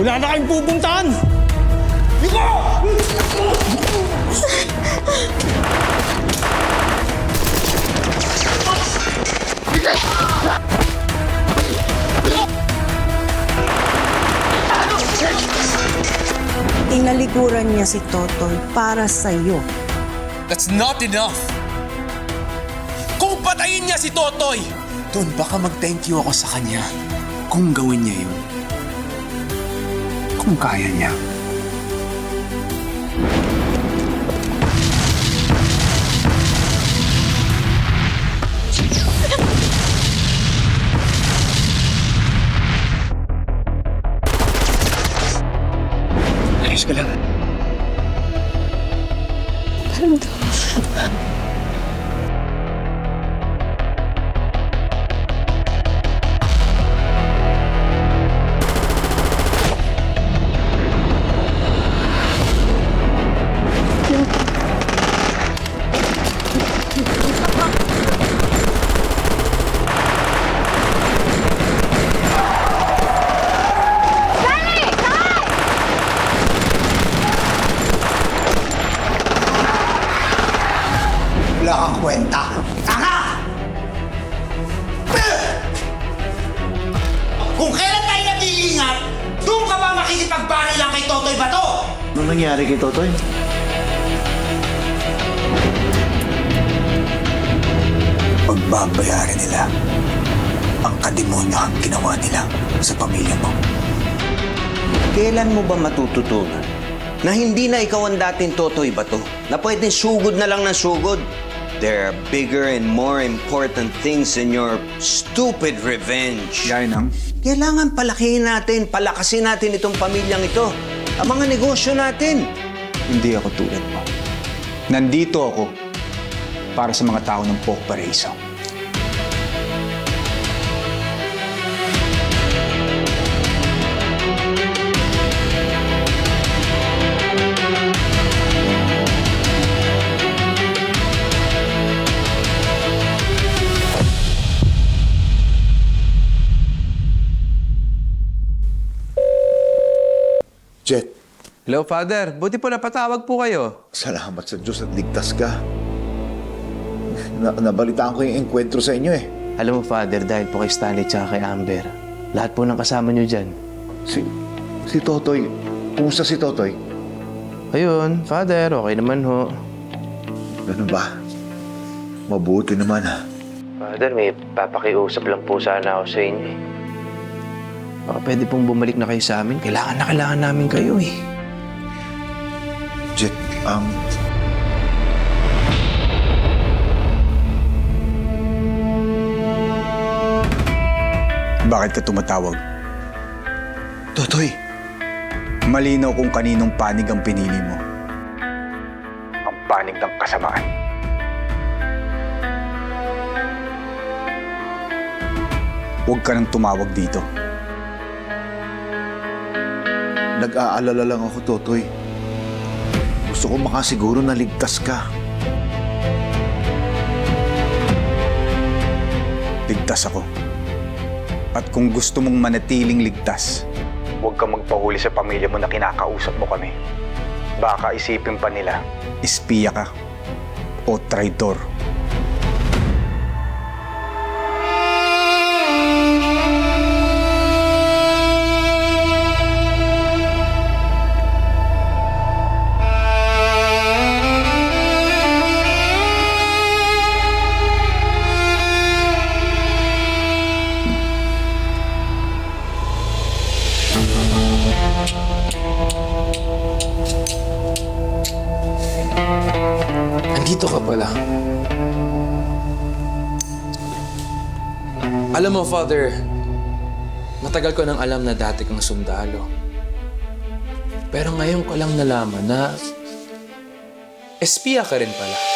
Wala na kayong pupuntahan! Yuko! Tinalikuran niya si Totoy para sa'yo. That's not enough! Kung patayin niya si Totoy, doon baka mag-thank you ako sa kanya. Kung gawin niya yun. Kung kaya niya. Ayos ka lang. Wala Pagbabayaran nila ang ginawa nila sa pamilya mo. Kailan mo ba matututunan na hindi na ikaw ang dating Totoy Bato? Na pwedeng sugod na lang ng sugod? There are bigger and more important things in your stupid revenge. Yan ang Kailangan palakihin natin, palakasin natin itong pamilyang ito. Ang mga negosyo natin. hindi ako tulad mo. Nandito ako para sa mga tao ng Poke Hello, Father. Buti po napatawag po kayo. salamat sa Diyos at ligtas ka. Na nabalitaan ko yung enkwentro sa inyo eh. Alam mo, Father, dahil po kay Stanley tsaka kay Amber, lahat po ng kasama nyo dyan. Si, si Totoy, kumusta si Totoy? Ayun, Father, okay naman ho. Ganun ba? Mabuti naman ha. Father, may papakiusap lang po sana ako sa inyo eh. Baka pwede pong bumalik na kayo sa amin. Kailangan na kailangan namin kayo eh. Jet, um... Bakit ka tumatawag? Totoy, Malinaw kung kaninong panig ang pinili mo. Ang panig ng kasamaan. Huwag ka nang tumawag dito. nag-aalala lang ako, Totoy. Gusto ko makasiguro na ligtas ka. Ligtas ako. At kung gusto mong manatiling ligtas, huwag kang magpahuli sa pamilya mo na kinakausap mo kami. Baka isipin pa nila, espiya ka o traitor. Nandito ka pala. Alam mo, Father, matagal ko nang alam na dati kang sundalo. Pero ngayon ko lang nalaman na espiya ka rin pala.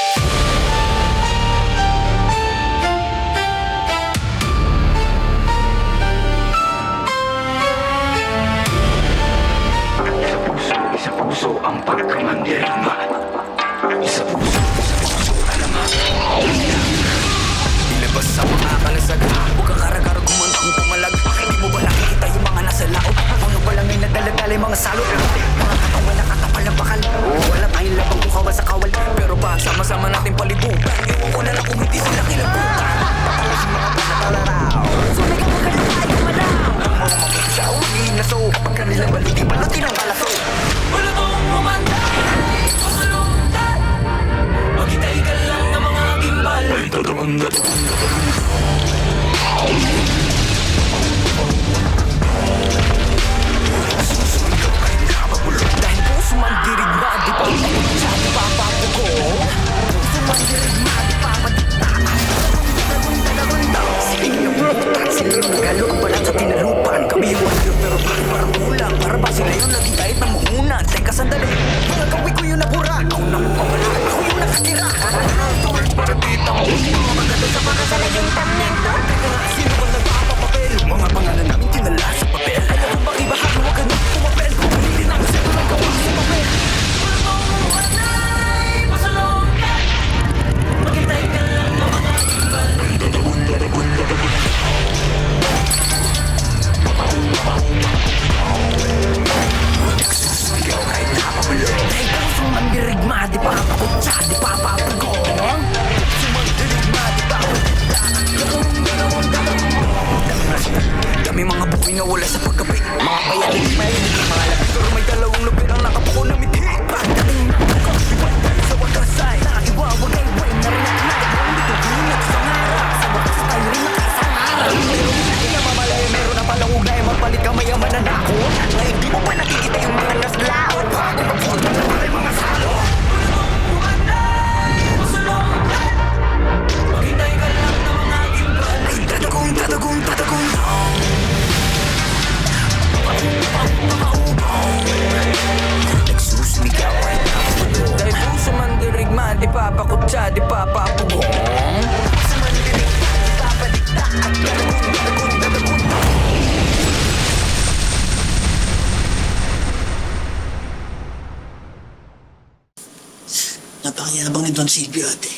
Ate.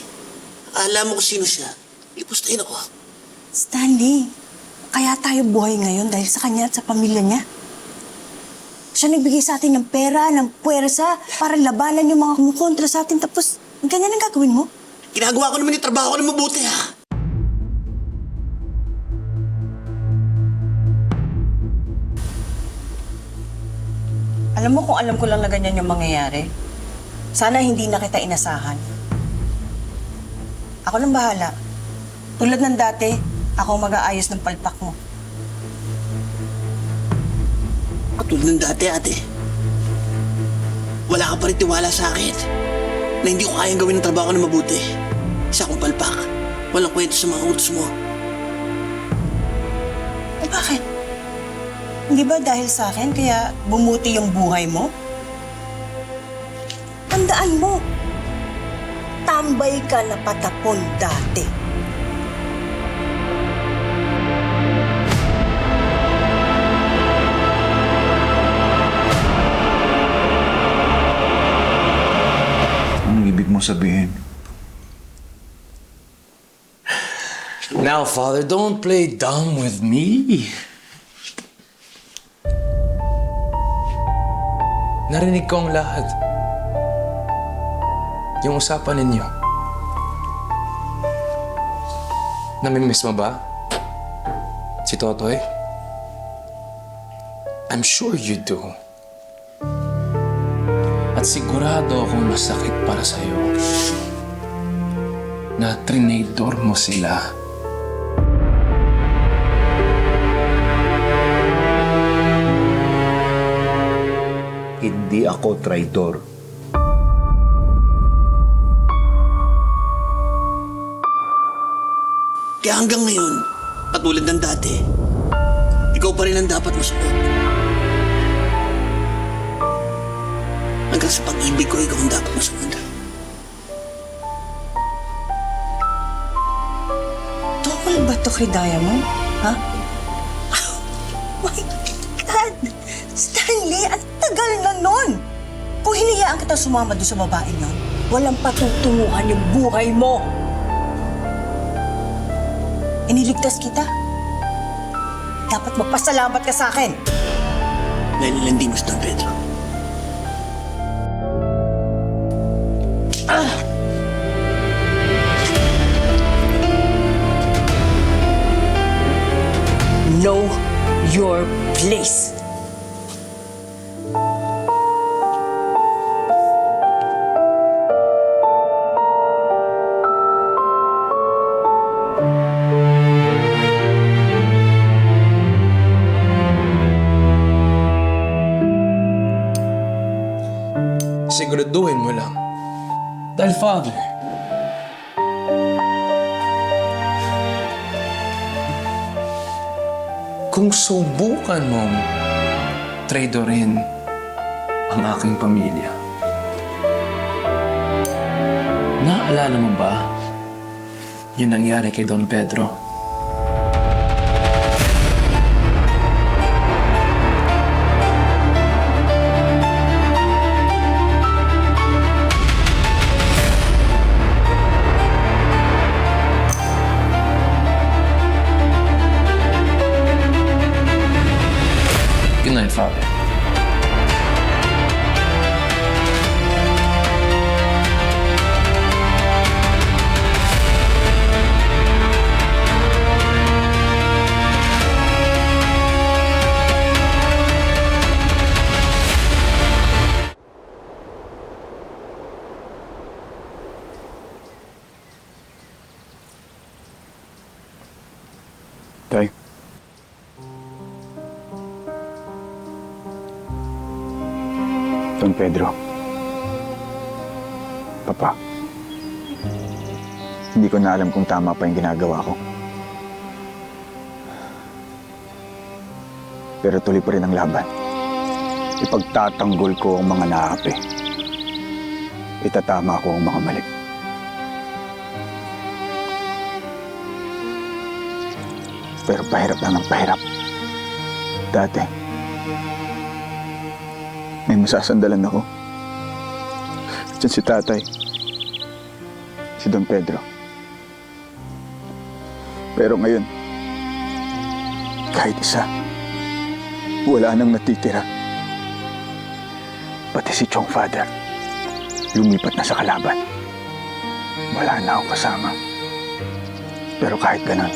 Alam mo kung sino siya. Ipustahin ako. Stanley, kaya tayo buhay ngayon dahil sa kanya at sa pamilya niya. Siya nagbigay sa atin ng pera, ng puwersa, para labanan yung mga kumukontra sa atin. Tapos, ganyan ang gagawin mo? Ginagawa ko naman yung trabaho ko na mabuti ha. Alam mo kung alam ko lang na ganyan yung mangyayari, sana hindi na kita inasahan. Ako nang bahala. Tulad ng dati, ako mag-aayos ng palpak mo. Katulad ng dati ate. Wala ka pa rin tiwala sa akin. Na hindi ko kayang gawin ng trabaho na mabuti. Isa akong palpak. Walang kwento sa mga utos mo. Eh bakit? Hindi ba dahil sa akin kaya bumuti yung buhay mo? Tandaan mo, tambay ka na patapon dati. Anong ibig mo sabihin? Now, Father, don't play dumb with me. Narinig ko ang lahat. Yung usapan ninyo. Namimiss mo ba? Si Totoy? I'm sure you do. At sigurado akong masakit para sa'yo na trinador mo sila. Hindi ako traidor. Kaya hanggang ngayon, katulad ng dati, ikaw pa rin ang dapat masunod. Hanggang sa pag-ibig ko, ikaw ang dapat masunod. Tungkol ba to kay Diamond? Ha? Oh my God! Stanley, ang tagal na nun! Kung hinayaan kita sumama doon sa babae niyon, walang patutunguhan yung buhay mo. Iniligtas kita. Dapat magpasalamat ka sa akin. Dahil nilandi mo si Don Dahil father, kung subukan mong tradorin ang aking pamilya, naalala mo ba yung nangyari kay Don Pedro? Good night, na alam kung tama pa yung ginagawa ko. Pero tuloy pa rin ang laban. Ipagtatanggol ko ang mga naapi. Itatama ko ang mga mali. Pero pahirap lang ng pahirap. Dati, may masasandalan ako. Diyan si tatay. Si Don Pedro. Pero ngayon, kahit isa, wala nang natitira. Pati si Chong Father, lumipat na sa kalaban. Wala na akong kasama. Pero kahit ganon,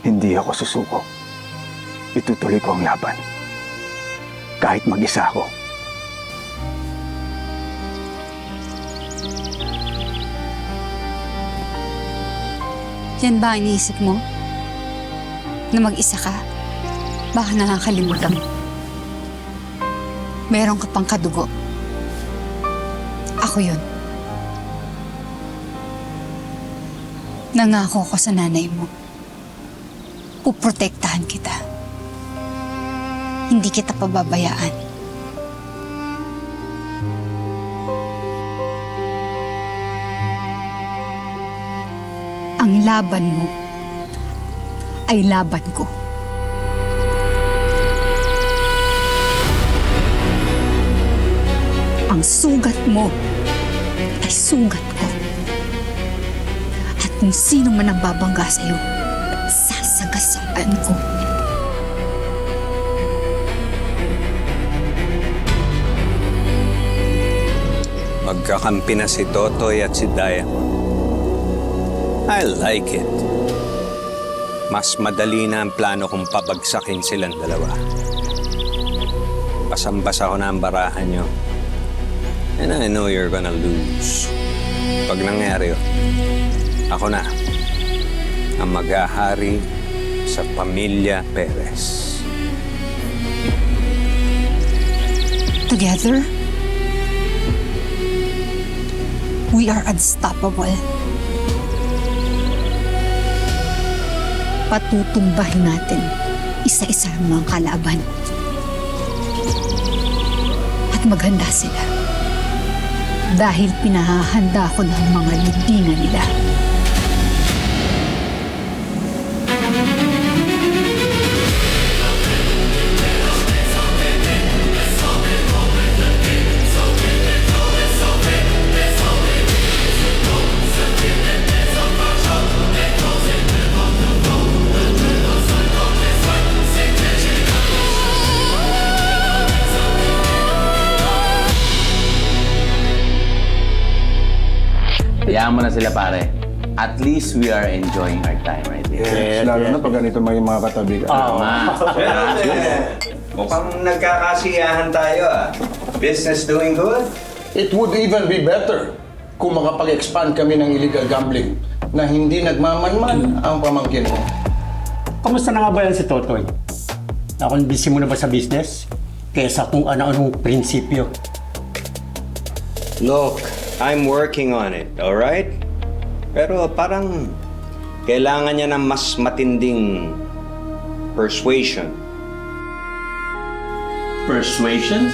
hindi ako susuko. Itutuloy ko ang laban. Kahit mag-isa ako. Yan ba ang iniisip mo? Na mag-isa ka? Baka nakakalimutan mo. Meron ka pang kadugo. Ako yun. Nangako ko sa nanay mo. Puprotektahan kita. Hindi kita pababayaan. Laban mo ay laban ko. Ang sugat mo ay sugat ko. At kung sino man ang babangga sa'yo, sasagasaan ko. Magkakampi na si Totoy at si Diamond. I like it. Mas madali na ang plano kong pabagsakin silang dalawa. Pasambas ako na ang barahan nyo. And I know you're gonna lose. Pag nangyari yun, ako na ang maghahari sa pamilya Perez. Together, we are unstoppable. Patutumbahin natin isa-isa ang mga kalaban. At maghanda sila. Dahil pinahahanda ko ng mga libingan nila. Sila pare. At least we are enjoying our time right here. Yes, lalo na pag ganito may mga katabi ka. Tama. Mukhang nagkakasiyahan tayo ah. Business doing good? It would even be better kung makapag-expand kami ng illegal gambling na hindi nagmamanman ang pamangkin mo. Kamusta na nga ba yan si Totoy? Nakonbisi mo na ba sa business? Kesa kung ano-anong prinsipyo. Look, I'm working on it, alright? Pero parang kailangan niya ng mas matinding persuasion. Persuasion?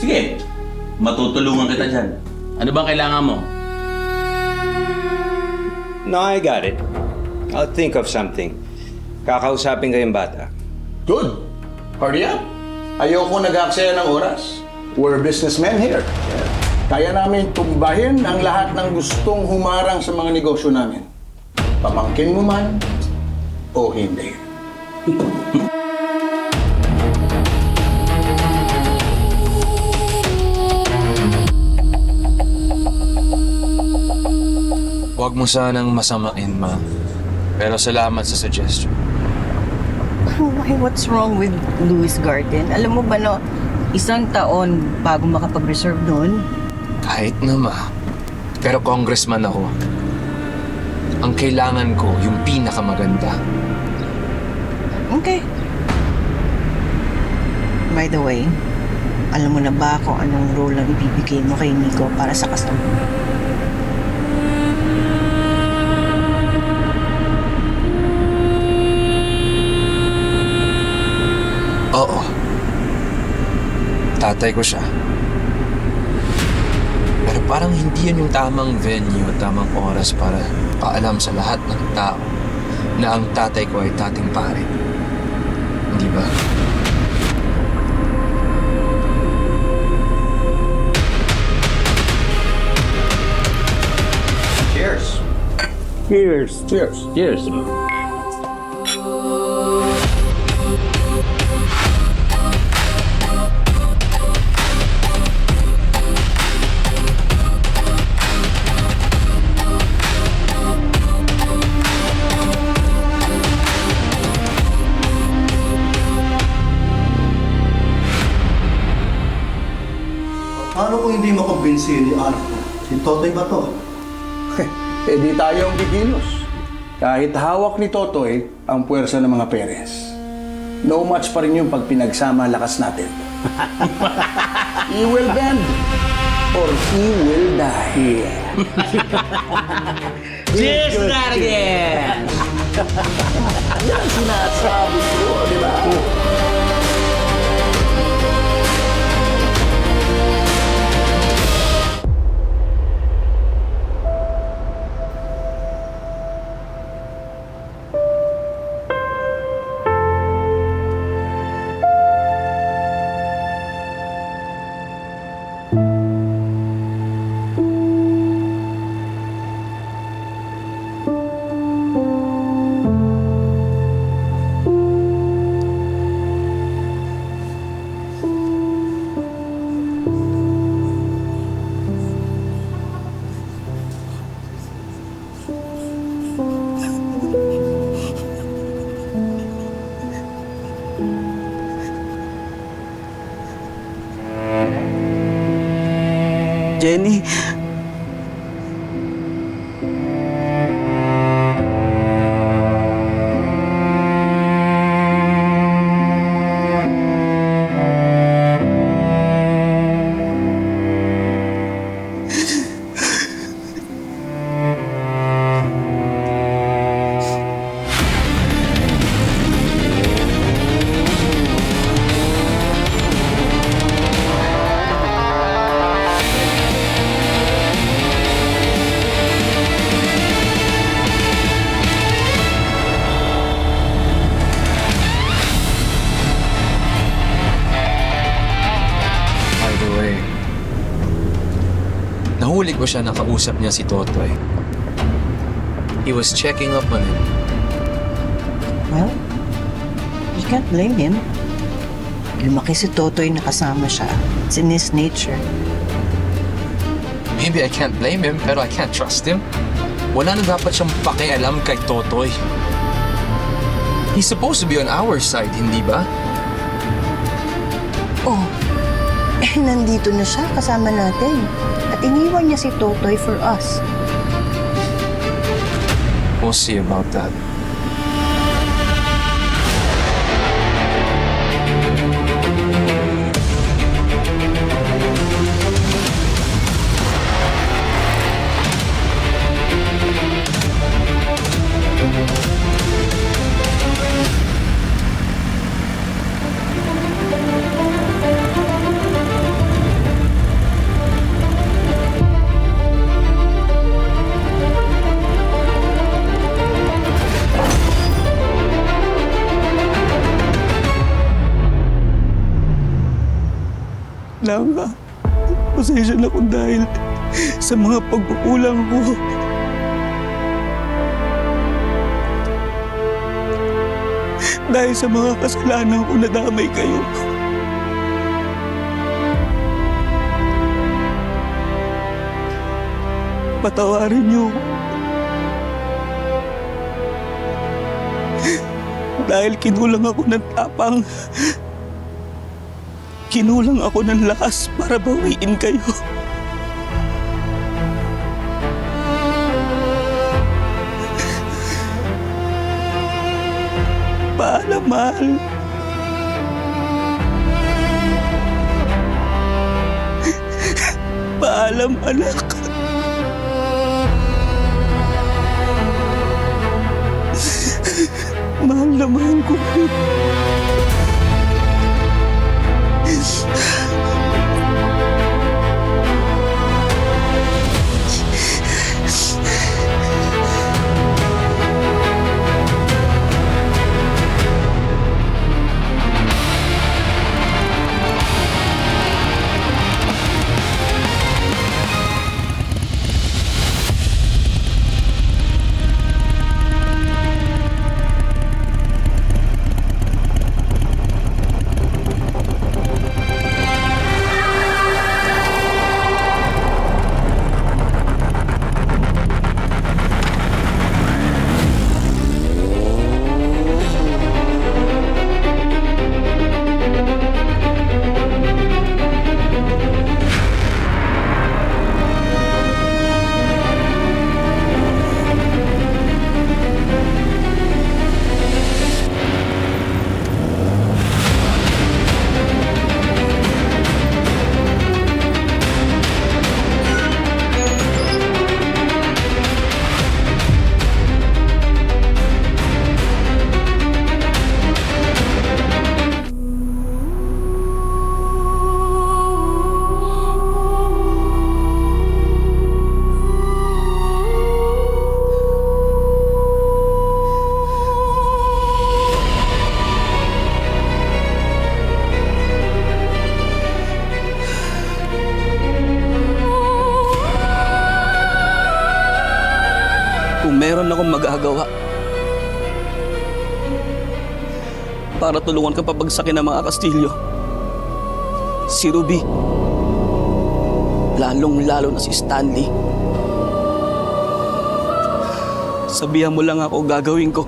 Sige, matutulungan kita dyan. Ano bang kailangan mo? No, I got it. I'll think of something. Kakausapin ko yung bata. Good. Hurry up. Ayoko nag-aaksaya ng oras. We're businessmen here. Kaya namin tumbahin ang lahat ng gustong humarang sa mga negosyo namin. Pamangkin mo man o hindi. Huwag mo sanang masamain, ma. Pero salamat sa suggestion. Why, what's wrong with Louis Garden? Alam mo ba no, isang taon bago makapag-reserve doon? Kahit na, ma. Pero congressman ako. Ang kailangan ko, yung pinakamaganda. Okay. By the way, alam mo na ba kung anong role ang ibibigay mo kay Nico para sa kasal? Oo. Tatay ko siya. Parang hindi yun yung tamang venue at tamang oras para paalam sa lahat ng tao na ang tatay ko ay tating pare. Hindi ba? Cheers! Cheers. Cheers. Cheers. Anak ko? Si Totoy ba to? Eh di tayo ang gigilos. Kahit hawak ni Totoy ang puwersa ng mga Perez. No match pa rin yung pag pinagsama lakas natin. he will bend or he will die. Cheers to that again! Yan sinasabi ko, di ba? Jenny, siya nakausap niya si Totoy. He was checking up on him. well, you can't blame him. Lumaki si Totoy na kasama siya. It's in his nature. Maybe I can't blame him, pero I can't trust him. Wala na dapat siyang pakialam kay Totoy. He's supposed to be on our side, hindi ba? Oh, eh nandito na siya kasama natin. At iniwan niya si Totoy for us. We'll see about that. Langa, pasensya na ko dahil sa mga pagkukulang ko. Dahil sa mga kasalanan ko nadamay kayo. Patawarin niyo. Dahil kinulang ako ng tapang. Kinulang ako ng lakas para bawiin kayo. Paalam, mahal. Paalam, anak. Mahal na mahal ko kayo. Para tulungan ka pabagsakin ng mga Kastilyo, si Ruby, lalong-lalo na si Stanley. Sabihan mo lang ako gagawin ko.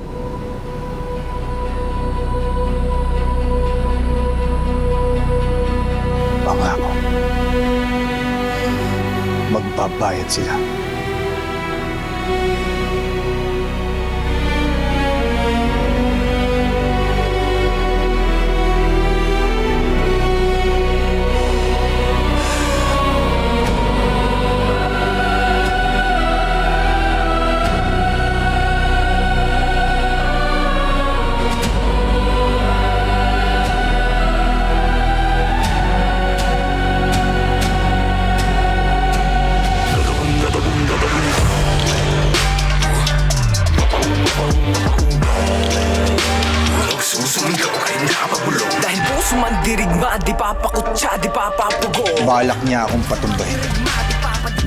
Balak niya akong patumbahin.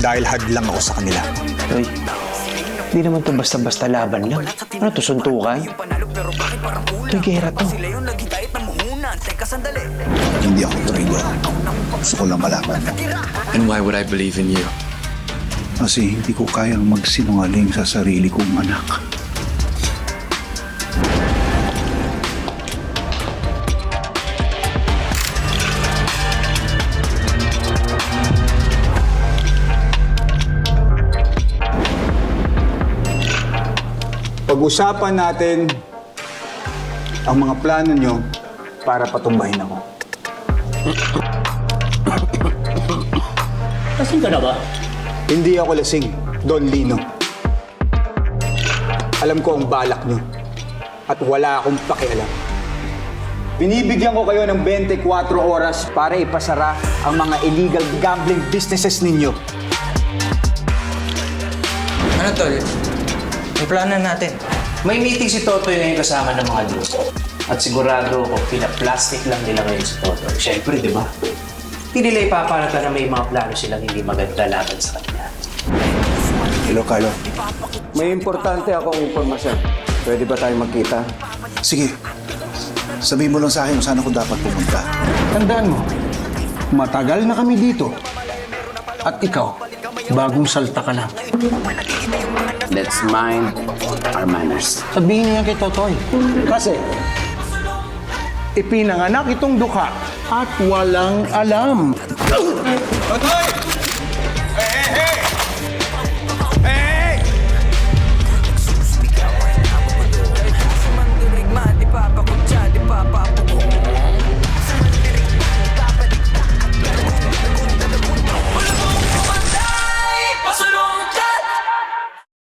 Dahil hadlang ako sa kanila. Uy, hindi naman to basta-basta laban lang. Ano to, suntukan? Ito'y gera to. Hindi ako trigger. Gusto ko lang malaman. And why would I believe in you? Kasi hindi ko kayang magsinungaling sa sarili kong anak. Pag-usapan natin ang mga plano nyo para patumbahin ako. Kasi ka na ba? Hindi ako lasing, Don Lino. Alam ko ang balak nyo at wala akong pakialam. Binibigyan ko kayo ng 24 oras para ipasara ang mga illegal gambling businesses ninyo. Ano tol? May plano natin. May meeting si Totoy ngayon kasama ng mga grupo. At sigurado ako, pina-plastic lang nila ngayon si Totoy. Siyempre, di ba? Hindi nila ipapalata na may mga plano silang hindi maganda laban sa kanya. Hello, Carlo. May importante akong impormasyon. Pwede ba tayo magkita? Sige. Sabihin mo lang sa akin kung saan ako dapat pumunta. Tandaan mo, matagal na kami dito. At ikaw, bagong salta ka lang. Let's mind our manners. Sabihin niyo yan kay Totoy. Kasi, ipinanganak itong dukha at walang alam. Totoy!